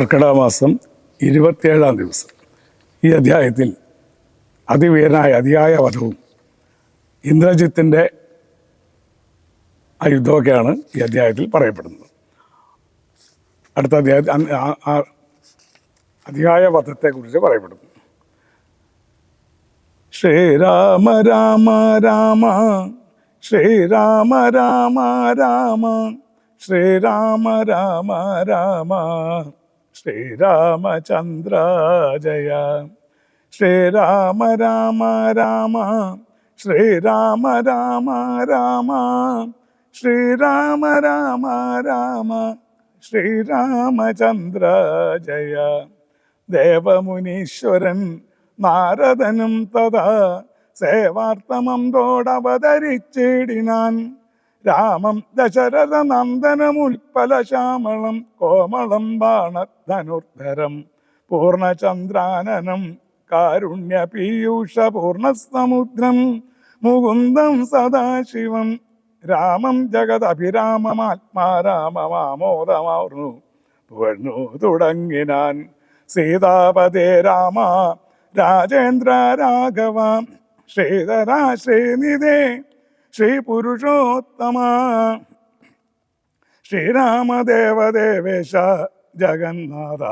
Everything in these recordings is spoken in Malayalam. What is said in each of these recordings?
കർക്കിടക മാസം ഇരുപത്തിയേഴാം ദിവസം. ഈ അധ്യായത്തിൽ അതിവീരനായ അതിയായ വധവും ഇന്ദ്രജിത്തിന്റെ ആ യുദ്ധമൊക്കെയാണ് ഈ അധ്യായത്തിൽ പറയപ്പെടുന്നത്. അടുത്ത ആ- ആ അതിയായ വധത്തെക്കുറിച്ച് പറയപ്പെടുന്നു. ശ്രീരാമ രാമ രാമ ശ്രീരാമ രാമ രാമ ശ്രീരാമ രാമ രാമ. ശ്രീരാമചന്ദ്ര ജയ ശ്രീരാമ രാമ രാമ. ശ്രീരാമ രാമ രാമ. ശ്രീരാമ രാമ രാമ. ശ്രീരാമചന്ദ്ര ജയ ദേവമുനീശ്വരൻ നാരദനും തഥാ. സേവാർത്ഥമന്തോടവതരിച്ചിടിനാൻ രാമം ദശരഥ നന്ദനമുൽപ്പല ശ്യാമളം കോമളം ബാണധനുർധരം. പൂർണചന്ദ്രാനനം കാരുണ്യ പീയൂഷ പൂർണസമുദ്രം മുകുന്ദം സദാശിവം രാമം ജഗദഭിരാമമാത്മാരാമമാമോദമാർന്നു പുകഴ്ന്നു തുടങ്ങിനാൻ സീതാപതേ രാമ രാജേന്ദ്ര രാഘവ ശ്രീധരാ ശ്രീനിധേ ശ്രീപുരുഷോത്തമ. ശ്രീരാമദേവദേവേശ ജഗന്നാഥ.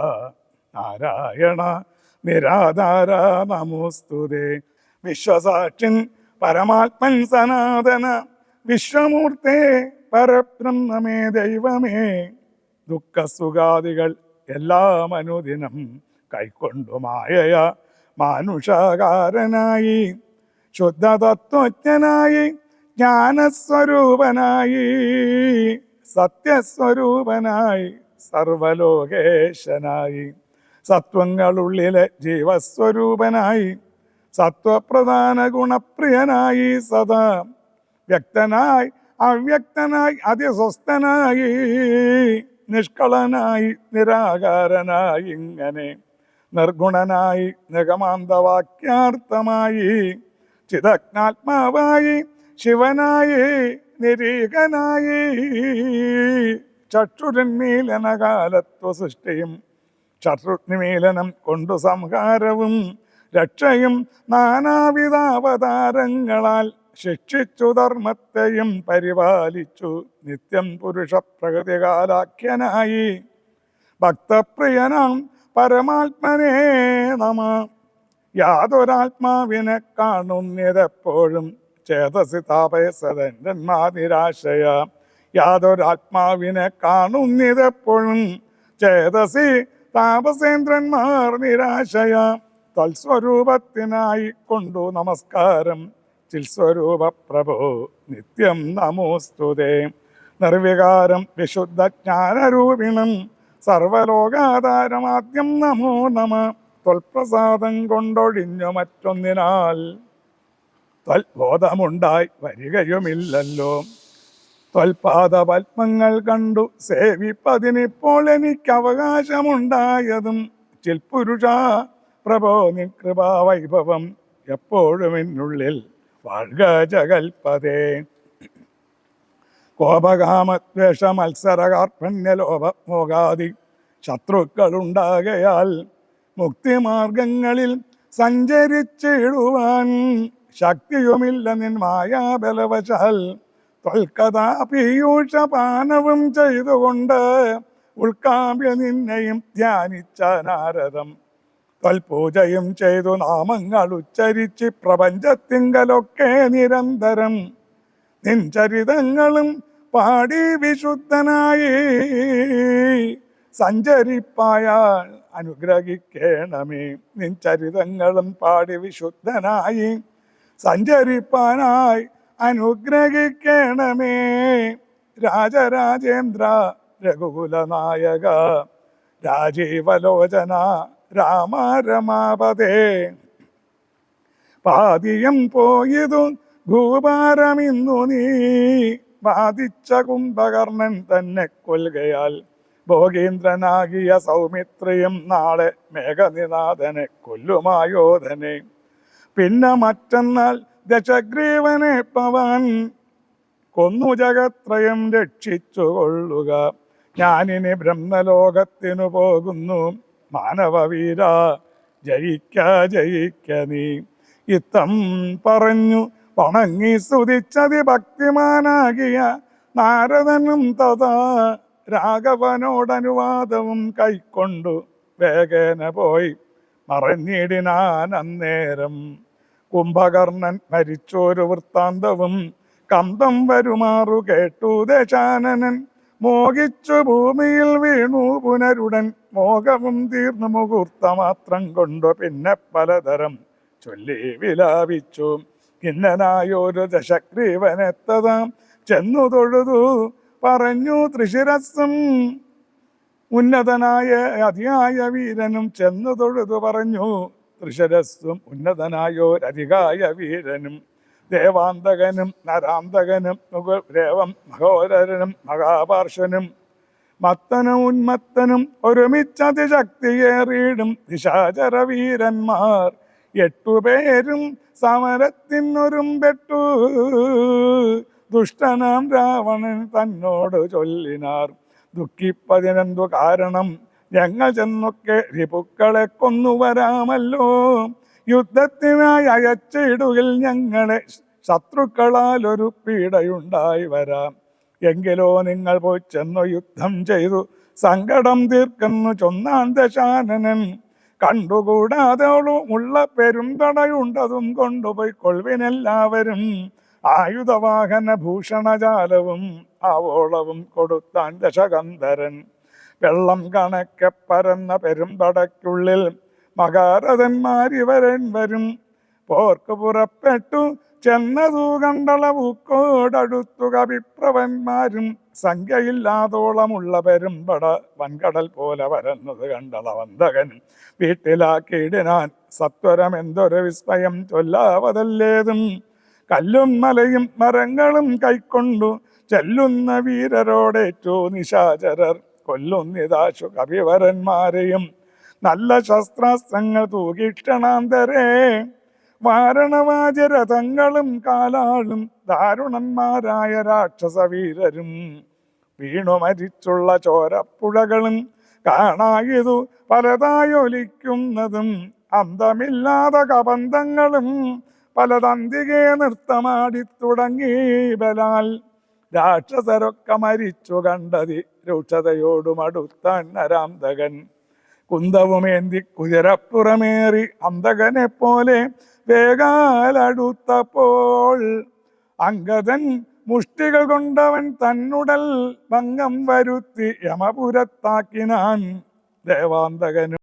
നാരായണ നിരാധാര നമോസ്തുതേ വിശ്വസാക്ഷിൻ പരമാത്മൻ സനാതന. വിശ്വമൂർത്തേ പരബ്രഹ്മമേ ദൈവമേ. ദുഃഖസുഖാദികൾ എല്ലാം അനുദിനം കൈക്കൊണ്ടു മായയ മാനുഷകാരനായി. ശുദ്ധതത്വജ്ഞനായി ജ്ഞാനസ്വരൂപനായി സത്യസ്വരൂപനായി സർവലോകേശനായി സത്വങ്ങളുള്ളിലെ ജീവസ്വരൂപനായി സത്വപ്രധാന ഗുണപ്രിയനായി സദാ വ്യക്തനായി അവ്യക്തനായി അതിസ്വസ്ഥനായി നിഷ്കളനായി നിരാകാരനായി ഇങ്ങനെ നിർഗുണനായി നിഗമാന്തവാക്യാർത്ഥമായി ചിതജ്ഞാത്മാവായി ശിവനായി നിരീകനായി ചക്ഷുരന്മീലനകാലത്വ സൃഷ്ടിയും ശത്രുനിമീലനം കൊണ്ടു സംഹാരവും രക്ഷയും നാനാവിധാവതാരങ്ങളാൽ ശിക്ഷിച്ചു ധർമ്മത്തെയും പരിപാലിച്ചു നിത്യം പുരുഷ പ്രകൃതികാലാഖ്യനായി. ഭക്തപ്രിയനാം പരമാത്മനേ നമ. യാതൊരാത്മാവിനെ കാണുന്നതെപ്പോഴും ചേതസി താപയസദന്മാതിരാശയ യാതൊരാത്മാവിനെ കാണുന്നതെപ്പോഴും ചേതസി താപസേന്ദ്രന്മാർ നിരാശയ. തൽസ്വരൂപത്തിനായി കൊണ്ടു നമസ്കാരം. ചിൽസ്വരൂപ പ്രഭോ നിത്യം നമോസ്തുതേ. നിർവികാരം വിശുദ്ധ ജ്ഞാനരൂപിണം. സർവലോകാധാരമാദ്യം നമോ നമ. തൊൽപ്രസാദം കൊണ്ടൊഴിഞ്ഞു മറ്റൊന്നിനാൽ. ത്വൽബോധമുണ്ടായി വരികയുമില്ലല്ലോ. ത്വൽപാദപത്മങ്ങൾ കണ്ടു സേവിപ്പതിനിപ്പോൾ എനിക്ക് അവകാശമുണ്ടായതും ചിൽപുരുഷ പ്രഭോ നികൃപാ വൈഭവം എപ്പോഴും എന്നുള്ളിൽ വാഴ്ക ജഗൽപതേ. കോപകാമദ്വേഷ മത്സര കാർപ്പണ്യ ലോഭ മോകാദി ശത്രുക്കളുണ്ടാകയാൽ മുക്തിമാർഗങ്ങളിൽ സഞ്ചരിച്ചിടുവാൻ ശക്തിയുമില്ല നിൻ മായാബലവശാൽ ത്വൽക്കഥാ പീയൂഷപാനവും ചെയ്തുകൊണ്ട് ഉൾക്കാമ്പ്യ നിന്നെയും ധ്യാനിച്ച നാരദം. തൽപൂജയും ചെയ്തു നാമങ്ങൾ ഉച്ചരിച്ച് പ്രപഞ്ചത്തിങ്കലൊക്കെ നിരന്തരം. നിൻ ചരിതങ്ങളും പാടി വിശുദ്ധനായി. സഞ്ചരിപ്പായാൽ അനുഗ്രഹിക്കണമേ. നിൻ ചരിതങ്ങളും പാടി വിശുദ്ധനായി. സഞ്ചരിപ്പാനായി അനുഗ്രഹിക്കണമേ. രാജരാജേന്ദ്ര രഘുകുല നായക രാജീവലോചന രാമ പാതിയം പോയതു ഭൂഭാരമിന്നു നീ. ബാധിച്ച കുംഭകർണൻ തന്നെ കൊൽകയാൽ ഭോഗീന്ദ്രനാകിയ സൗമിത്രിയും നാളെ മേഘനിനാഥനെ കൊല്ലുമായോധനെ. പിന്നെ മറ്റന്നാൾ ദശഗ്രീവനെ പവൻ കൊന്നു ജഗത്രയം രക്ഷിച്ചു കൊള്ളുക ഞാനിനി ബ്രഹ്മലോകത്തിനു പോകുന്നു. മാനവവീര ജയിക്ക ജയിക്ക നീ. ഇത്തം പറഞ്ഞു വണങ്ങി സ്തുതിച്ചതി ഭക്തിമാനാകിയ നാരദനും തഥാ രാഘവനോടനുവാദവും കൈക്കൊണ്ടു വേഗേന പോയി. മറഞ്ഞിടിനാൻ അന്നേരം കുംഭകർണൻ മരിച്ചോരു വൃത്താന്തവും കന്തം വരുമാറു കേട്ടു ദശാനനൻ. മോഹിച്ചു ഭൂമിയിൽ വീണു പുനരുടൻ. മോഹവും തീർന്നു മുഹൂർത്തമാത്രം കൊണ്ടു പിന്നെ പലതരം ചൊല്ലി വിലാപിച്ചു. കിന്നനായൊരു ദശഗ്രീവനെത്തതാം. ചെന്നു തൊഴുതു പറഞ്ഞു തൃശിരസും ഉന്നതനായ അതിയായ വീരനും ചെന്നു തൊഴുതു പറഞ്ഞു തൃശരസ്സും ഉന്നതനായോരധികായ വീരനും ദേവാന്തകനും നരാന്തകനും ദേവം മഹോദരനും മഹാപാർശ്വനും മത്തനും ഉന്മത്തനും ഒരുമിച്ചതിശക്തിയേറിയിടും നിശാചര വീരന്മാർ. എട്ടുപേരും സമരത്തിനൊരും പെട്ടു ദുഷ്ടനാം രാവണൻ തന്നോട് ചൊല്ലിനാർ. ദുഃഖിപ്പതിനെന്തു കാരണം? ഞങ്ങൾ ചെന്നൊക്കെ റിപുക്കളെ കൊന്നുവരാമല്ലോ യുദ്ധത്തിനായി അയച്ചിടുകിൽ ഞങ്ങളെ ശത്രുക്കളാൽ ഒരു പീഡയുണ്ടായി വരാം. എങ്കിലോ നിങ്ങൾ പോയി ചെന്നു യുദ്ധം ചെയ്തു. സങ്കടം തീർക്കുന്നു ചൊന്നാൻ ദശാനനൻ. കണ്ടുകൂടാതെ ഉള്ള പെരുന്തടയുണ്ടതും കൊണ്ടുപോയി കൊൾവിനെല്ലാവരും ആയുധവാഹന ഭൂഷണജാലവും ആവോളവും കൊടുത്താൻ ദശകന്ധരൻ. വെള്ളം കണക്കെ പരന്ന പെരുമ്പടയ്ക്കുള്ളിൽ മകാരഥന്മാരിവരൻ വരും. പോർക്ക് പുറപ്പെട്ടു ചെന്നതു കണ്ടളവൂക്കോടടുത്തു കവിപ്രവന്മാരും സംഖ്യയില്ലാതോളമുള്ള പെരുമ്പട വൻകടൽ പോലെ വരന്നത് കണ്ടളവന്തകൻ. സത്വരം എന്തൊരു വിസ്മയം ചൊല്ലാവതല്ലേതും. കല്ലും മലയും മരങ്ങളും കൈക്കൊണ്ടു ചെല്ലുന്ന വീരരോടേറ്റു നിശാചരർ കൊല്ലുന്നിതാശു കവിവരന്മാരെയും നല്ല ശസ്ത്രാസ്ത്രങ്ങൾ തൂകിക്ഷണാന്തരേ വാരണവാചരഥങ്ങളും കാലാളും ദാരുണന്മാരായ രാക്ഷസവീരരും. വീണു മരിച്ചുള്ള ചോരപ്പുഴകളും കാണായതു പലതായൊലിക്കുന്നതും അന്തമില്ലാതെ കബന്ധങ്ങളും പലതന്തികേ നൃത്തമാടി തുടങ്ങി ബലാൽ. രാക്ഷസരൊക്കെ മരിച്ചു കണ്ടതി രൂക്ഷതയോടും അടുത്താൻ നരാന്തകൻ കുന്തവുമേന്തി കുതിരപ്പുറമേറി അന്തകനെ പോലെ വേഗാലടുത്തപ്പോൾ അങ്കദൻ മുഷ്ടികൾ കൊണ്ടവൻ തന്നുടൽ ഭംഗം വരുത്തി യമപുരത്താക്കിനാൻ ദേവാന്തകനും